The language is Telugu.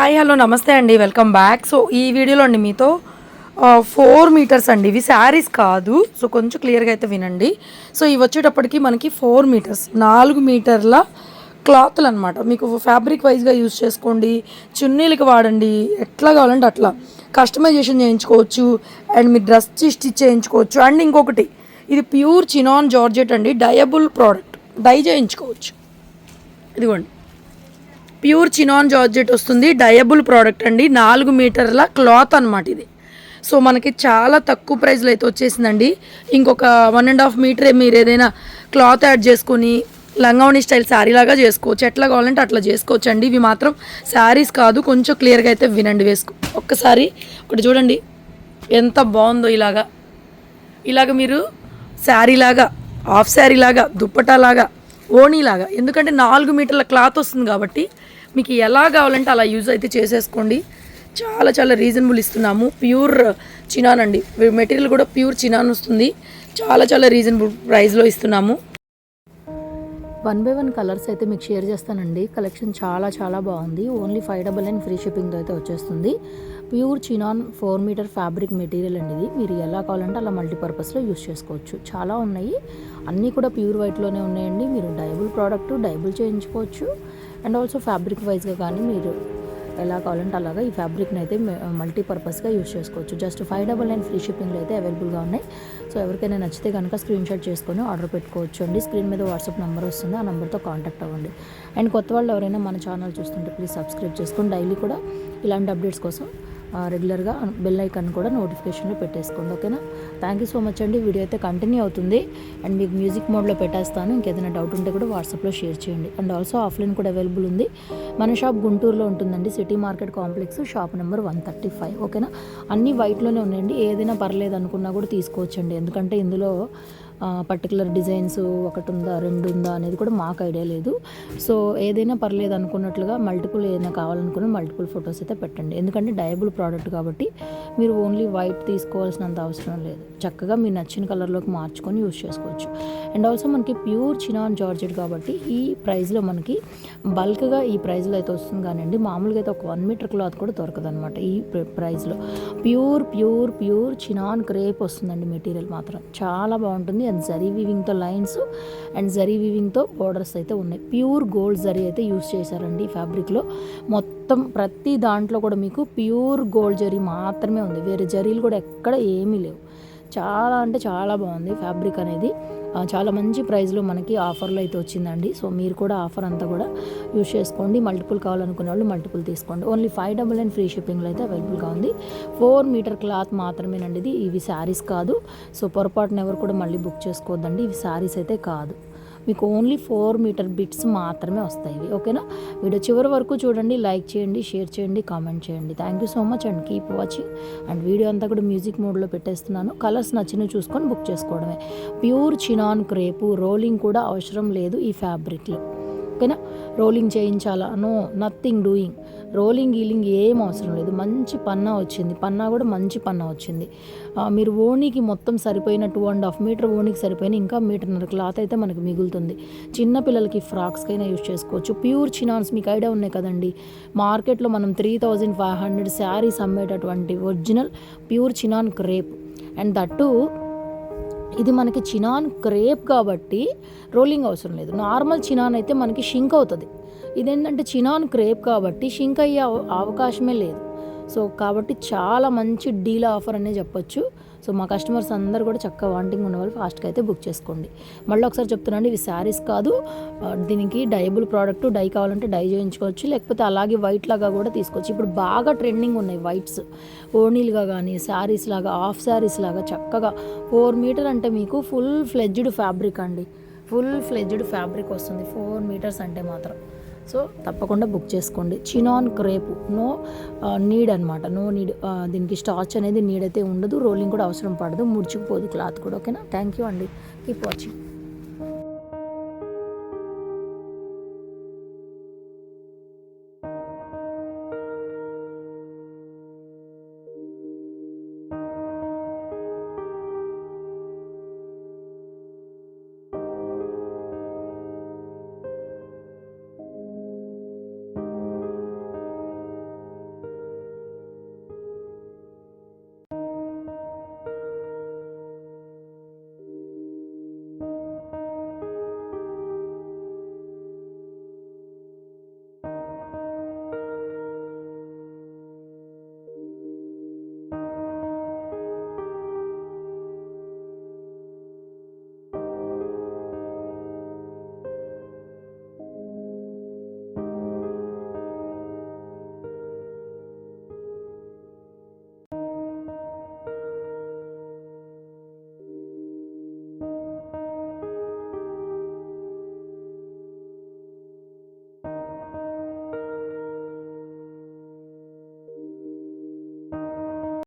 హాయ్ హలో నమస్తే అండి. Welcome back. సో ఈ వీడియోలో అండి మీతో ఫోర్ మీటర్స్ అండి. ఇవి శారీస్ కాదు. సో కొంచెం క్లియర్గా అయితే వినండి. సో ఇవి వచ్చేటప్పటికి మనకి ఫోర్ మీటర్స్ నాలుగు మీటర్ల క్లాత్లు అనమాట మీకు ఫ్యాబ్రిక్ వైజ్గా యూజ్ చేసుకోండి. చున్నీలకి వాడండి. ఎట్లా కావాలంటే అట్లా. కస్టమైజేషన్ చేయించుకోవచ్చు. అండ్ మీరు డ్రెస్ స్టిచ్ చేయించుకోవచ్చు. అండ్ ఇంకొకటి ఇది ప్యూర్ చినాన్ జార్జెట్ అండి. డయబుల్ ప్రోడక్ట్ డై చేయించుకోవచ్చు. ఇదిగోండి. ప్యూర్ చినాన్ జార్జెట్ వస్తుంది. డయబుల్ ప్రోడక్ట్ అండి. నాలుగు మీటర్ల క్లాత్ అనమాట ఇది. సో మనకి చాలా తక్కువ ప్రైస్లో అయితే వచ్చేసిందండి. ఇంకొక వన్ అండ్ హాఫ్ మీటర్ మీరు ఏదైనా క్లాత్ యాడ్ చేసుకొని లంగావణి స్టైల్ శారీ లాగా చేసుకోవచ్చు. ఎట్లా కావాలంటే అట్లా చేసుకోవచ్చు అండి ఇవి మాత్రం శారీస్ కాదు. కొంచెం క్లియర్గా అయితే వినండి వేసుకో. ఒక్కసారి ఒకటి చూడండి. ఎంత బాగుందో ఇలాగా. ఇలాగ మీరు శారీ లాగా హాఫ్ శారీలాగా లాగా ఓణీలాగా లాగా ఓణీ లాగా. ఎందుకంటే నాలుగు మీటర్ల క్లాత్ వస్తుంది కాబట్టి మీకు ఎలా కావాలంటే అలా యూజ్ అయితే చేసేసుకోండి. చాలా చాలా రీజనబుల్ ఇస్తున్నాము. ప్యూర్ చినాన్ అండి. మెటీరియల్ కూడా ప్యూర్ చినాన్ వస్తుంది. చాలా చాలా రీజనబుల్ ప్రైస్లో ఇస్తున్నాము. వన్ బై వన్ కలర్స్ అయితే మీకు షేర్ చేస్తానండి. కలెక్షన్ చాలా చాలా బాగుంది. Only five double nine free షిప్పింగ్తో అయితే వచ్చేస్తుంది. Pure chinon four metre fabric material అండి ఇది. మీరు ఎలా కావాలంటే అలా మల్టీపర్పస్లో యూస్ చేసుకోవచ్చు. చాలా ఉన్నాయి. అన్నీ కూడా ప్యూర్ వైట్లోనే ఉన్నాయండి. మీరు డైబుల్ ప్రోడక్ట్ డైబుల్ చేయించుకోవచ్చు. అండ్ ఆల్సో ఫ్యాబ్రిక్ వైజ్గా కానీ మీరు ఎలా కావాలంటే అలాగా ఈ ఫ్యాబ్రిక్ని అయితే మల్టీపర్పస్గా యూజ్ చేసుకోవచ్చు. Just five double nine free షిప్పింగ్లో అయితే అవైలబుల్గా ఉన్నాయి. సో ఎవరికైనా నచ్చితే కనుక స్క్రీన్ షాట్ చేసుకొని ఆర్డర్ పెట్టుకోవచ్చు అండి. స్క్రీన్ మీద వాట్సాప్ నెంబర్ వస్తుంది. ఆ నెంబర్తో కాంటాక్ట్ అవ్వండి. అండ్ కొత్త వాళ్ళు ఎవరైనా మన ఛానల్ చూస్తుంటే ప్లీజ్ సబ్స్క్రైబ్ చేసుకొని డైలీ కూడా ఇలాంటి అప్డేట్స్ కోసం రెగ్యులర్గా బెల్ ఐకాన్ కూడా నోటిఫికేషన్లో పెట్టేసుకోండి ఓకేనా? థ్యాంక్ యూ సో మచ్ అండి. వీడియో అయితే కంటిన్యూ అవుతుంది. అండ్ మీకు మ్యూజిక్ మోడ్లో పెట్టేస్తాను. ఇంకేదైనా డౌట్ ఉంటే కూడా వాట్సాప్లో షేర్ చేయండి. అండ్ ఆల్సో ఆఫ్లైన్ కూడా అవైలబుల్ ఉంది. మన షాప్ గుంటూరులో ఉంటుందండి. City market complex shop number one thirty five ఓకేనా? అన్నీ వైట్లోనే ఉన్నాయండి. ఏదైనా పర్లేదు అనుకున్నా కూడా తీసుకోవచ్చండి. ఎందుకంటే ఇందులో పర్టికులర్ డిజైన్స్ ఒకటి ఉందా రెండు ఉందా అనేది కూడా మాకు ఐడియా లేదు. సో ఏదైనా పర్లేదు అనుకున్నట్లుగా మల్టిపుల్ ఏదైనా కావాలనుకున్న మల్టిపుల్ ఫొటోస్ అయితే పెట్టండి. ఎందుకంటే డయబుల్ ప్రోడక్ట్ కాబట్టి మీరు ఓన్లీ వైట్ తీసుకోవాల్సినంత అవసరం లేదు. చక్కగా మీరు నచ్చిన కలర్లోకి మార్చుకొని యూస్ చేసుకోవచ్చు. అండ్ ఆల్సో మనకి ప్యూర్ చినాన్ జార్జెట్ కాబట్టి ఈ ప్రైస్లో మనకి బల్క్గా ఈ ప్రైస్లో అయితే వస్తుంది. కానివ్వండి మామూలుగా అయితే ఒక వన్ మీటర్ క్లాత్ కూడా దొరకదు అనమాట ఈ ప్రైస్లో pure pure pure chinon crepe వస్తుందండి మెటీరియల్ మాత్రం. చాలా బాగుంటుంది. అండ్ జరీ వీవింగ్తో లైన్స్ అండ్ జరీ వీవింగ్తో బోర్డర్స్ అయితే ఉన్నాయి. ప్యూర్ గోల్డ్ జరీ అయితే యూస్ చేశారండి ఈ ఫ్యాబ్రిక్లో మొత్తం ప్రతి దాంట్లో కూడా మీకు ప్యూర్ గోల్డ్ జరీ మాత్రమే ఉంది. వేరే జరీలు కూడా ఎక్కడ ఏమీ లేవు. చాలా అంటే చాలా బాగుంది ఫ్యాబ్రిక్ అనేది. చాలా మంచి ప్రైస్లో మనకి ఆఫర్లో అయితే వచ్చిందండి. సో మీరు కూడా ఆఫర్ అంతా కూడా యూస్ చేసుకోండి. మల్టిపుల్ కావాలనుకునే వాళ్ళు మల్టిపుల్ తీసుకోండి. Only five double nine free షిప్పింగ్లో అయితే అవైలబుల్గా ఉంది. ఫోర్ మీటర్ క్లాత్ మాత్రమేనండి ఇది. ఇవి శారీస్ కాదు. సో పొరపాటున ఎవరు కూడా మళ్ళీ బుక్ చేసుకోవద్దండి. ఇవి శారీస్ అయితే కాదు. మీకు ఓన్లీ ఫోర్ మీటర్ బిట్స్ మాత్రమే వస్తాయి ఓకేనా వీడియో చివరి వరకు చూడండి లైక్ చేయండి షేర్ చేయండి కామెంట్ చేయండి. Thank you so much and keep watching and video అంతా కూడా మ్యూజిక్ మోడ్లో పెట్టేస్తున్నాను. కలర్స్ నచ్చినవి చూసుకొని బుక్ చేసుకోవడమే. ప్యూర్ చినాన్ క్రేపు రోలింగ్ కూడా అవసరం లేదు ఈ ఫ్యాబ్రిక్లో ఓకేనా రోలింగ్ చేయించాలా? నో నథింగ్ డూయింగ్ రోలింగ్ గీలింగ్ ఏం అవసరం లేదు. మంచి పన్నా వచ్చింది. పన్నా కూడా మంచి పన్నా వచ్చింది. మీరు ఓణికి మొత్తం సరిపోయిన టూ అండ్ హాఫ్ మీటర్ ఓణికి సరిపోయిన ఇంకా మీటర్న్నర క్లాత్ అయితే మనకు మిగులుతుంది. చిన్న పిల్లలకి ఫ్రాక్స్కైనా యూజ్ చేసుకోవచ్చు. ప్యూర్ చినాన్స్ మీకు ఐడియా ఉన్నాయి కదండి. మార్కెట్లో మనం three thousand five hundred saris అమ్మేటటువంటి original pure chinon crepe. And that ఇది మనకి చినాన్ క్రేప్ కాబట్టి రోలింగ్ అవసరం లేదు. నార్మల్ చినాన్ అయితే మనకి షింక్ అవుతుంది. ఇదేంటంటే చినాన్ క్రేప్ కాబట్టి షింక్ అయ్యే అవ- అవకాశమే లేదు. సో కాబట్టి చాలా మంచి డీల్ ఆఫర్ అనే చెప్పొచ్చు. సో మా కస్టమర్స్ అందరు కూడా చక్కగా వాంటింగ్ ఉన్న వాళ్ళు ఫాస్ట్గా అయితే బుక్ చేసుకోండి. మళ్ళీ ఒకసారి చెప్తున్నాను ఇవి శారీస్ కాదు. దీనికి డైబుల్ ప్రోడక్ట్ డై కావాలంటే డై చేయించుకోవచ్చు. లేకపోతే అలాగే వైట్ లాగా కూడా తీసుకోవచ్చు. ఇప్పుడు బాగా ట్రెండింగ్ ఉన్నాయి వైట్స్. ఓనీలుగా కానీ శారీస్ లాగా హాఫ్ శారీస్ లాగా చక్కగా. ఫోర్ మీటర్ అంటే మీకు ఫుల్ ఫ్లెడ్జ్డ్ ఫ్యాబ్రిక్ అండి. ఫుల్ ఫ్లెడ్జ్డ్ ఫ్యాబ్రిక్ వస్తుంది. ఫోర్ మీటర్స్ అంటే మాత్రం. సో తప్పకుండా బుక్ చేసుకోండి. Chinon crepe. నో నీడ్ అనమాట నో నీడ్ దీనికి స్టాచ్ అనేది నీడ్ అయితే ఉండదు. రోలింగ్ కూడా అవసరం పడదు. ముడుచుకుపోదు క్లాత్ కూడా. ఓకేనా? థ్యాంక్ యూ అండి. Keep watching.